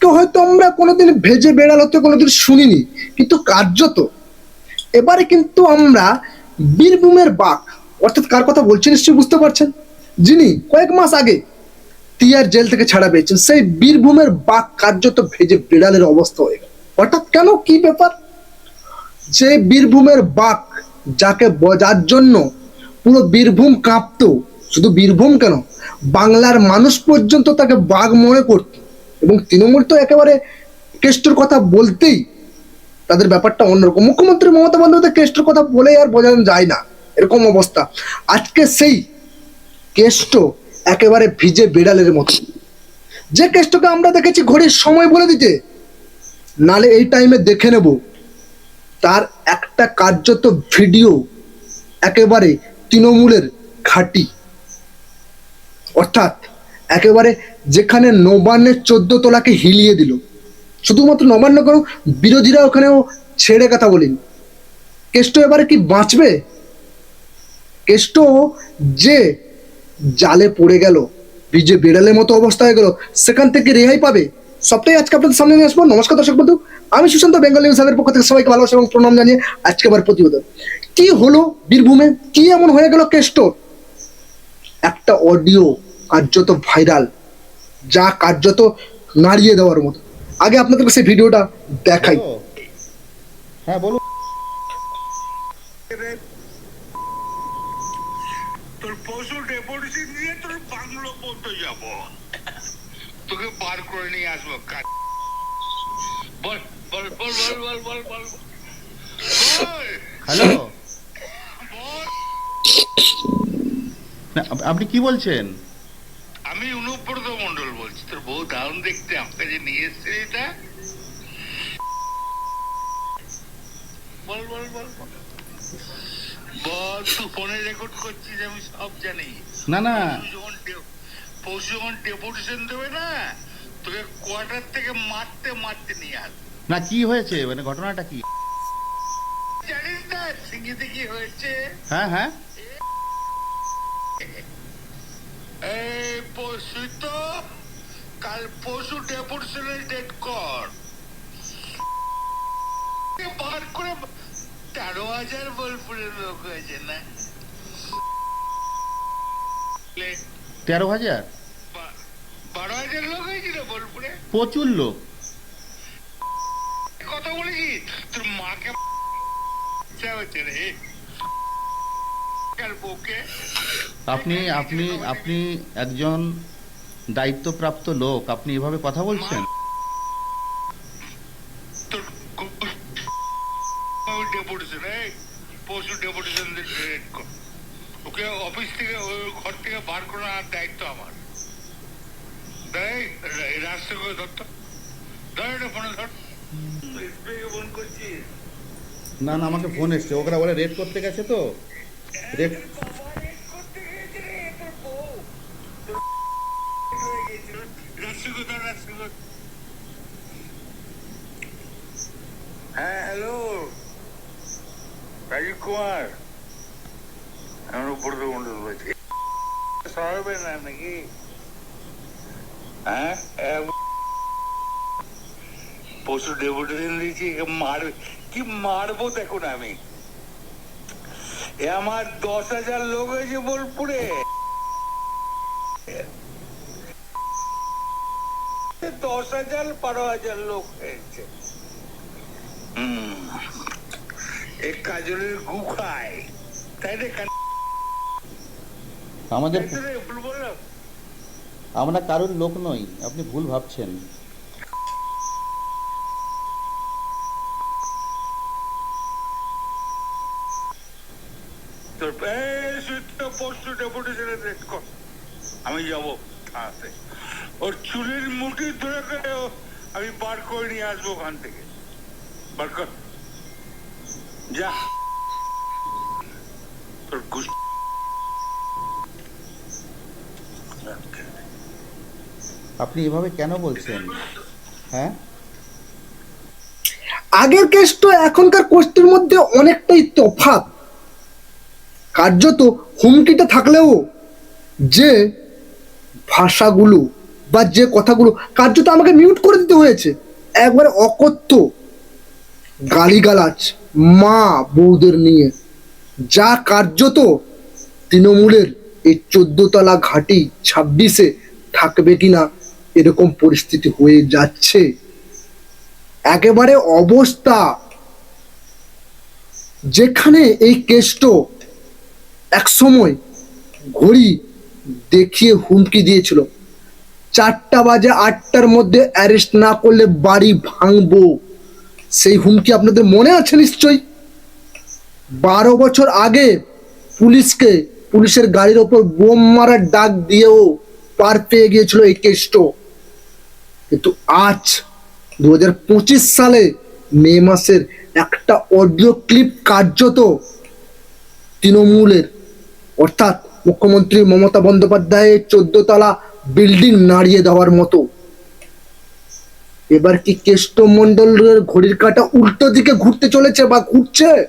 তো হয়তো আমরা কোনোদিন ভেজে বেড়াল হতে কোনোদিন শুনিনি, কিন্তু কার্যত এবারে কিন্তু আমরা বীরভূমের বাঘ, অর্থাৎ কার কথা বলছি নিশ্চয়ই বুঝতে পারছেন? যিনি কয়েক মাস আগে তিয়ার জেল থেকে ছাড়া পেয়েছেন, সেই বীরভূমের বাঘ কার্যত ভেজে বেড়ালের অবস্থা হয়ে গেল। কেন? কি ব্যাপার? যে বীরভূমের বাঘ যাকে বজার জন্য পুরো বীরভূম কাঁপতো, শুধু বীরভূম কেন, বাংলার মানুষ পর্যন্ত তাকে বাঘ মনে করত। এবং তৃণমূল তো একেবারে কেষ্টর কথা বলতেই তাদের ব্যাপারটা অন্যরকম। মুখ্যমন্ত্রী মমতা বন্দ্যোপাধ্যায় কেষ্টর কথা বলে আর বোঝানো যায় না, এরকম অবস্থা। আজকে সেই কেষ্ট একেবারে ভিজে বিড়ালের মতো। যে কেষ্টকে আমরা দেখেছি ঘড়ির সময় বলে দিতে, নালে এই টাইমে দেখে নেব, তার একটা কার্যত ভিডিও একেবারে তৃণমূলের ঘাঁটি অর্থাৎ একেবারে যেখানে নবান্নের চোদ্দ তলাকে হিলিয়ে দিল। শুধুমাত্র নবান্ন কেন বিরোধীরা ওখানেও ছেড়ে কথা বলেন। কেষ্ট এবারে কি বাঁচবে? কেষ্ট যে জালে পড়ে গেল বিজে বেড়ালের মতো অবস্থা হয়ে গেল, সেখান থেকে রেহাই পাবে। সবটাই আজকে আপনাদের সামনে নিয়ে আসব। নমস্কার দর্শক বন্ধু, আমি সুশান্ত বেঙ্গল নিউজ হাবের পক্ষ থেকে সবাইকে ভালোবাসা এবং প্রণাম জানিয়ে আজকে আবার প্রতিবেদন। কি হলো বীরভূমে? কি এমন হয়ে গেল কেষ্ট? একটা অডিও কার্যত ভাইরাল যা কার্যত নাড়িয়ে দেওয়ার মতো। আগে আপনাদের সেই ভিডিওটা দেখাই। হ্যাঁ বলুন তোর পশু ডেপুটি নিয়ে তোর বাংলো যাব। তোকে বার করে নিয়ে আসব বল বল বল বল বল বল বল। হ্যালো। আপনি কি বলছেন? দারুণ দেখতে যে নিয়ে এসছে এটা? বল বল বল বল। তুই ফোনে রেকর্ড করছিস আমি সব জানি। না না। পরশু যখন ডেপুটেশন দেবে না তোকে কোয়ার্টার থেকে মারতে মারতে নিয়ে আস না কি হয়েছে? মানে ঘটনাটা কি? জানিস না সিঙ্গিতে কি হয়েছে? হ্যাঁ হ্যাঁ। এই তো কাল পরশু ডেপুটেশনের ডেট কর। বার করে তেরো হাজার বোলপুরের লোক হয়েছে না? তেরো হাজার? বারো হাজার লোক হয়েছিল বোলপুরে? প্রচুর লোক। কথা বলেছি তোর মাকে হচ্ছে রে। আপনি আপনি আপনি একজন দায়িত্বপ্রাপ্ত লোক আপনি এভাবে কথা বলছেন? ওকে অফিস থেকে ওই ঘর থেকে বার করার দায়িত্ব আমার। দেয় রাস্তা করে ধরতো ধর এটা ফোনে ধর। ফোন করছিস? না না আমাকে ফোন এসছে। ওরা বলে রেড করতে গেছে তো। রেড হয়ে হ্যাঁ হ্যালো রাজীব কুমার। আমার উপর মন্ডল বলছি সরাবে না নাকি? হ্যাঁ? পশু ডেপুটেশন দিয়েছি মারবে কি মারবো দেখুন আমি। আমার দশ হাজার লোক হয়েছে বোলপুরে। দশ হাজার বারো হাজার লোক হয়েছে। কাজলের তাই রে আমাদের আমরা কারোর লোক নই আপনি ভুল ভাবছেন। আমি যাব। ওর চুলের মুঠি ধরে করে ও- আমি বার করে নিয়ে আসব ওখান থেকে। বার কর। যা। তোর গুস আপনি এভাবে কেন বলছেন? হ্যাঁ? আগের কেষ্ট এখনকার কোষ্ঠীর মধ্যে অনেকটাই তফাৎ। কার্যত হুমকিটা থাকলেও যে ভাষাগুলো বা যে কথাগুলো কার্যত আমাকে মিউট করে দিতে হয়েছে? একবারে অকথ্য। গালিগালাজ মা বউদের নিয়ে। যা কার্যত তৃণমূলের এই চোদ্দতলা ঘাটি ছাব্বিশে থাকবে কিনা এরকম পরিস্থিতি হয়ে যাচ্ছে। একেবারে অবস্থা। যেখানে এই কেষ্ট এক সময় ঘড়ি দেখিয়ে হুমকি দিয়েছিল। চারটা বাজে আটটার মধ্যে অ্যারেস্ট না করলে বাড়ি ভাঙবো। সেই হুমকি আপনাদের মনে আছে নিশ্চয়ই? বারো বছর আগে পুলিশকে, পুলিশের গাড়ির ওপর বোম মারার ডাক দিয়েও পার পেয়ে গিয়েছিল এই কেষ্ট কিন্তু আজ দু পঁচিশ সালে মে মাসের একটা অডিও ক্লিপ কার্যত তৃণমূলের। অর্থাৎ মুখ্যমন্ত্রী মমতা বন্দ্যোপাধ্যায়ের চোদ্দ তলা বিল্ডিং নাড়িয়ে দেওয়ার মতো। এবার কি কেষ্ট মন্ডলের ঘড়ির কাঁটা উল্টো দিকে ঘুরতে চলেছে বা ঘুরছে?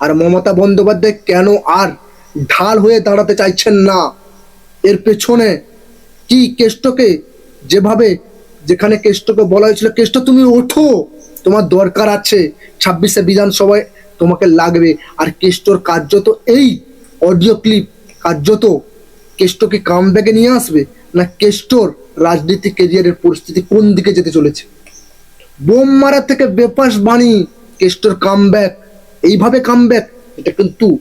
আর মমতা বন্দ্যোপাধ্যায় কেন আর ঢাল হয়ে দাঁড়াতে চাইছেন না? এর পেছনে কি কেষ্টকে যেভাবে, যেখানে কেষ্টকে বলা হয়েছিল, কেষ্ট, তুমি ওঠো, তোমার দরকার আছে, ছাব্বিশে বিধানসভায় তোমাকে লাগবে। আর কেষ্টর কার্যত এই অডিও ক্লিপ কার্যত কেষ্টকে কাম ব্যাগে নিয়ে আসবে? না কেষ্টর রাজনীতি কেরিয়ারের পরিস্থিতি কোন দিকে যেতে চলেছে? বোম মারা থেকে বেপাস বাণী, কেষ্টর কাম কামব্যাক এইভাবে কাম কামব্যাক এটা কিন্তু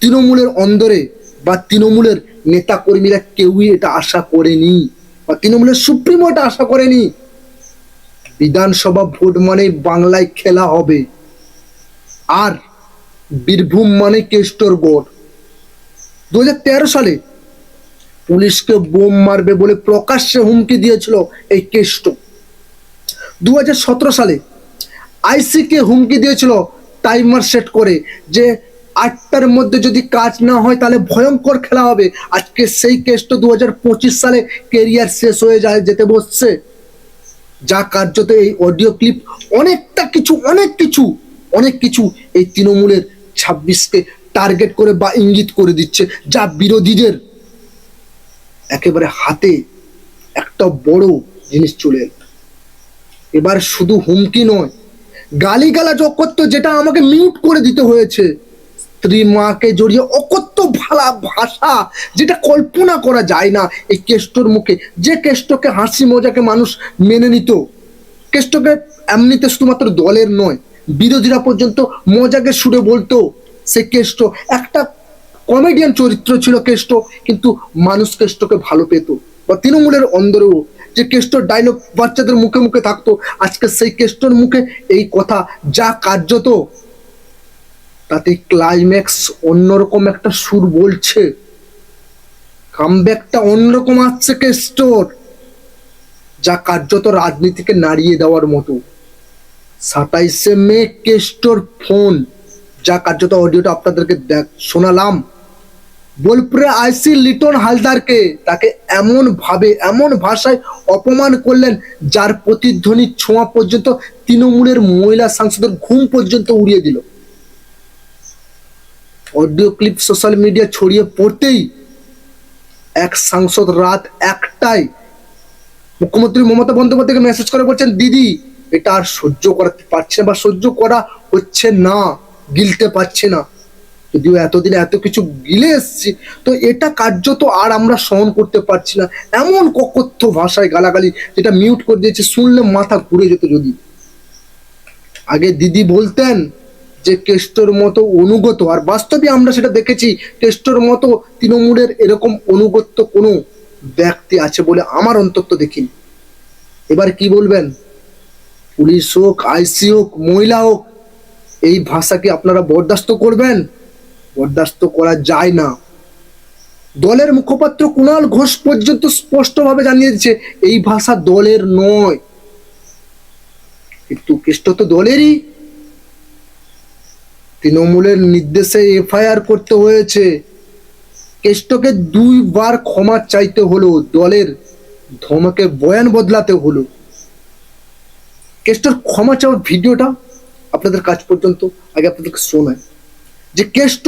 তৃণমূলের অন্দরে বা তৃণমূলের নেতা কর্মীরা কেউই এটা আশা করেনি বা তৃণমূলের সুপ্রিমো এটা আশা করেনি। বিধানসভা ভোট মানে বাংলায় খেলা হবে। আর বীরভূম মানে কেষ্টর গড় দু সালে পুলিশকে বোম মারবে বলে প্রকাশ্যে হুমকি দিয়েছিল এই কেষ্ট দু হাজার সতেরো সালে আইসিকে হুমকি দিয়েছিল টাইমার সেট করে যে আটটার মধ্যে যদি কাজ না হয় তাহলে ভয়ঙ্কর খেলা হবে। আজকে সেই কেষ্ট দু সালে কেরিয়ার শেষ হয়ে যায় যেতে বসছে। যা কার্যত এই অডিও ক্লিপ অনেকটা কিছু, অনেক কিছু অনেক কিছু এই তৃণমূলের ছাব্বিশকে টার্গেট করে বা ইঙ্গিত করে দিচ্ছে। যা বিরোধীদের একেবারে হাতে একটা বড় জিনিস চলে এলো। এবার শুধু হুমকি নয়, গালিগালাজ অকথ্য যেটা আমাকে মিউট করে দিতে হয়েছে। স্ত্রী মাকে জড়িয়ে অকথ্য ভালা ভাষা যেটা কল্পনা করা যায় না এই কেষ্টর মুখে। যে কেষ্টকে হাসি মজাকে মানুষ মেনে নিত, কেষ্টকে এমনিতে শুধুমাত্র দলের নয়, বিরোধীরা পর্যন্ত মজাকে সুরে বলতো। সে কেষ্ট একটা কমেডিয়ান চরিত্র ছিল কেষ্ট, কিন্তু মানুষ কেষ্টকে ভালো পেত। বা তৃণমূলের অন্দরেও যে কেষ্টর ডায়লগ বাচ্চাদের মুখে মুখে থাকতো, আজকে সেই কেষ্টর মুখে এই কথা যা কার্যত, তাতে ক্লাইম্যাক্স অন্যরকম একটা সুর বলছে। কামব্যাকটা অন্যরকম আসছে কেষ্টর, যা কার্যত রাজনীতিকে নাড়িয়ে দেওয়ার মতো। সাতাইশে মে কেষ্টর ফোন যা কার্যত অডিওটা আপনাদেরকে দেখ শোনালাম। বোলপুরে আইসি লিটন হালদারকে তাকে এমন ভাবে এমন ভাষায় অপমান করলেন যার প্রতিধ্বনি ছোঁয়া পর্যন্ত তৃণমূলের মহিলা সাংসদের ঘুম পর্যন্ত উড়িয়ে দিল। অডিও ক্লিপ সোশ্যাল মিডিয়া ছড়িয়ে পড়তেই এক সাংসদ রাত একটায় মুখ্যমন্ত্রী মমতা বন্দ্যোপাধ্যায়কে মেসেজ করে বলছেন, দিদি, এটা আর সহ্য করতে পারছে না বা সহ্য করা হচ্ছে না, গিলতে পারছে না। যদিও এতদিন এত কিছু গিলে এসছি, তো এটা কার্যত আর আমরা সহন করতে পারছি না। এমন ককথ্য ভাষায় গালাগালি যেটা মিউট করে দিয়েছে, শুনলে মাথা ঘুরে যেত যদি। আগে দিদি বলতেন যে, কেষ্টর মতো অনুগত। আর বাস্তবে আমরা সেটা দেখেছি, কেষ্টর মতো তৃণমূলের এরকম অনুগত্য কোনো ব্যক্তি আছে বলে আমার অন্তত দেখিনি। এবার কি বলবেন? পুলিশ হোক, আইসি হোক, মহিলা হোক, এই ভাষাকে আপনারা বরদাস্ত করবেন? বরদাস্ত করা যায় না। দলের মুখপাত্র কুণাল ঘোষ পর্যন্ত স্পষ্টভাবে জানিয়ে দিচ্ছে এই ভাষা দলের নয়। কিন্তু কেষ্ট তো দলেরই। তৃণমূলের নির্দেশে এফআইআর করতে হয়েছে। কেষ্টকে দুইবার ক্ষমা চাইতে হলো, দলের ধমকে বয়ান বদলাতে হলো। কেষ্টর ক্ষমা চাওয়ার ভিডিওটা আপনাদের কাজ পর্যন্ত আগে আপনাদেরকে শোনায়। যে কেষ্ট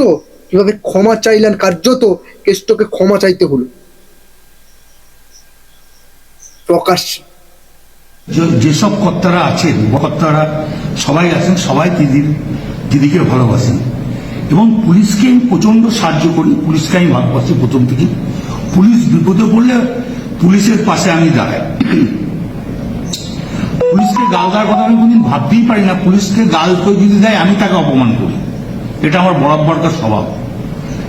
কীভাবে ক্ষমা চাইলেন, কার্যত কেষ্টকে ক্ষমা চাইতে হলো। প্রকাশ যেসব কর্তারা আছেন কর্তারা সবাই আছেন, সবাই দিদির দিদিকে ভালোবাসেন এবং পুলিশকে আমি প্রচণ্ড সাহায্য করি, পুলিশকে আমি ভালোবাসি প্রথম থেকে পুলিশ বিপদে পড়লে পুলিশের পাশে আমি দাঁড়াই। পুলিশকে গাল দেওয়ার কথা আমি কোনদিন ভাবতেই পারি না। পুলিশকে গাল কেউ যদি দেয়, আমি তাকে অপমান করি। এটা আমার বরাবর বরাবরকার স্বভাব।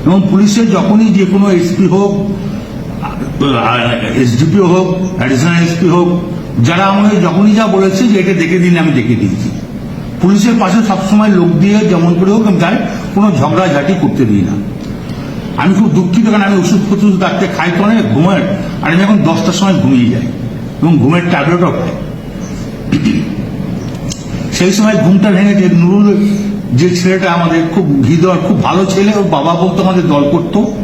এবং পুলিশের যখনই যে কোনো এসপি হোক এসডিপি হোক অ্যাডিশনাল এসপি হোক, যারা আমাকে যখনই যা বলেছে যে এটা দেখে দিন, আমি দেখে দিয়েছি। পুলিশের পাশে সবসময় লোক দিয়ে যেমন করে হোক, আমি যাই কোনো ঝগড়াঝাটি করতে দিই না। আমি খুব দুঃখিত, কারণ আমি ওষুধ ফষুধ ডাক্তার খাই তো অনেক, ঘুমের, আর আমি এখন দশটার সময় ঘুমিয়ে যাই এবং ঘুমের ট্যাবলেটও খাই। সেই সময় ঘুমটা ভেঙেছে নুরুল যে ছেলেটা আমাদের খুব হৃদয়, খুব ভালো ছেলে, ওর বাবা বলতো আমাদের দল করতো।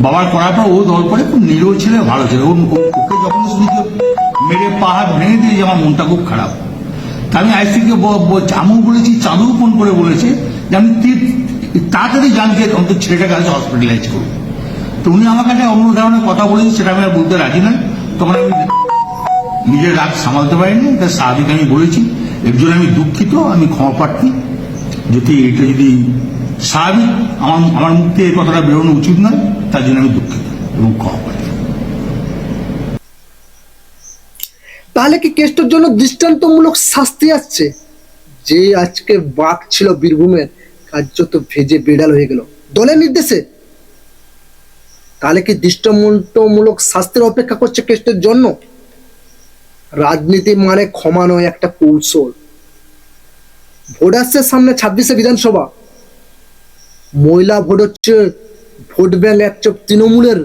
বাবার করার পর ও দল করে, খুব নিরীহ ছেলে, ভালো ছেলে। ওকে যখন শুনেছি মেরে পাহাড় ভেঙে দিয়েছে, আমার মনটা খুব খারাপ। তা আমি আইসিকে আমু বলেছি চাঁদু ফোন করে বলেছে যে আমি তি- তাড়াতাড়ি জানতে অন্তত ছেলেটাকে আজ হসপিটালাইজ করব। তো উনি আমার কাছে অন্য ধরনের কথা বলেছে, সেটা আমি আর বলতে রাজি নয়। তখন আমি নিজের রাগ সামালতে পারিনি, এটা স্বাভাবিক আমি বলেছি। এর জন্য আমি দুঃখিত, আমি ক্ষমা প্রার্থী। যদি এটা যদি স্বাভাবিক, আমার আমার মুখ থেকে কথাটা বেরোনো উচিত নয়, তার জন্য আমি দুঃখিত এবং ক্ষমা তাহলে কি কেষ্টর জন্য দৃষ্টান্তমূলক শাস্তি আসছে? যে আজকে বাঘ ছিল বীরভূমের কার্যত ভেজে বেড়াল হয়ে গেল। দলের নির্দেশে। তাহলে কি দৃষ্টান্তমূলক শাস্তির অপেক্ষা করছে কেষ্টের জন্য? রাজনীতি মানে ক্ষমা নয়, একটা কৌশল। ভোট আসছে সামনে ছাব্বিশে বিধানসভা। মহিলা ভোট হচ্ছে ভোট ব্যাংক একটা তৃণমূলের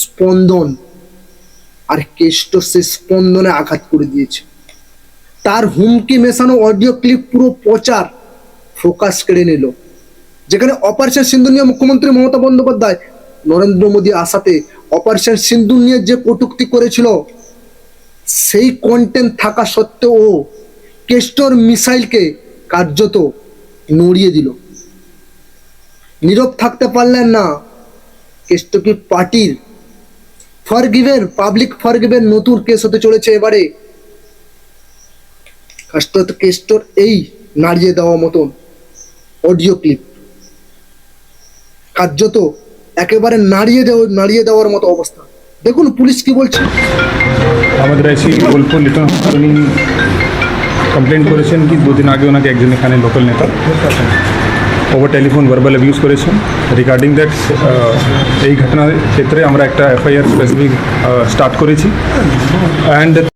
স্পন্দন, আর কেষ্ট সে স্পন্দনে আঘাত করে দিয়েছে। তার হুমকি মেশানো অডিও ক্লিপ পুরো প্রচার ফোকাস কেড়ে নিল, যেখানে অপারেশন সিন্ধু নিয়ে মুখ্যমন্ত্রী মমতা বন্দ্যোপাধ্যায় নরেন্দ্র মোদী আসাতে অপারেশন সিন্ধু নিয়ে যে কটুক্তি করেছিল, সেই কন্টেন্ট থাকা সত্ত্বেও কেষ্টর মিসাইলকে কার্যত নড়িয়ে দিল। নীরব থাকতে পারলেন না। কেষ্ট কি পার্টির ফরগিভের পাবলিক ফর ফরগিভের নতুন কেস হতে চলেছে এবারে। কাস্টর কেস্টর এই নাড়িয়ে দেওয়া মতন অডিও ক্লিপ। কার্যত একেবারে নাড়িয়ে দেওয়া, নাড়িয়ে দেওয়ার মতো অবস্থা। দেখুন পুলিশ কি বলছে। আমাদের উনি কমপ্লেন করেছেন কি? দুদিন আগে ওনাকে একজন এখানে লোকাল নেতা ওভার টেলিফোন ভার্বাল অ্যাবিউজ করেছেন। রিগার্ডিং দ্যাট এই ঘটনার ক্ষেত্রে আমরা একটা এফআইআর স্পেসিফিক স্টার্ট করেছি। অ্যান্ড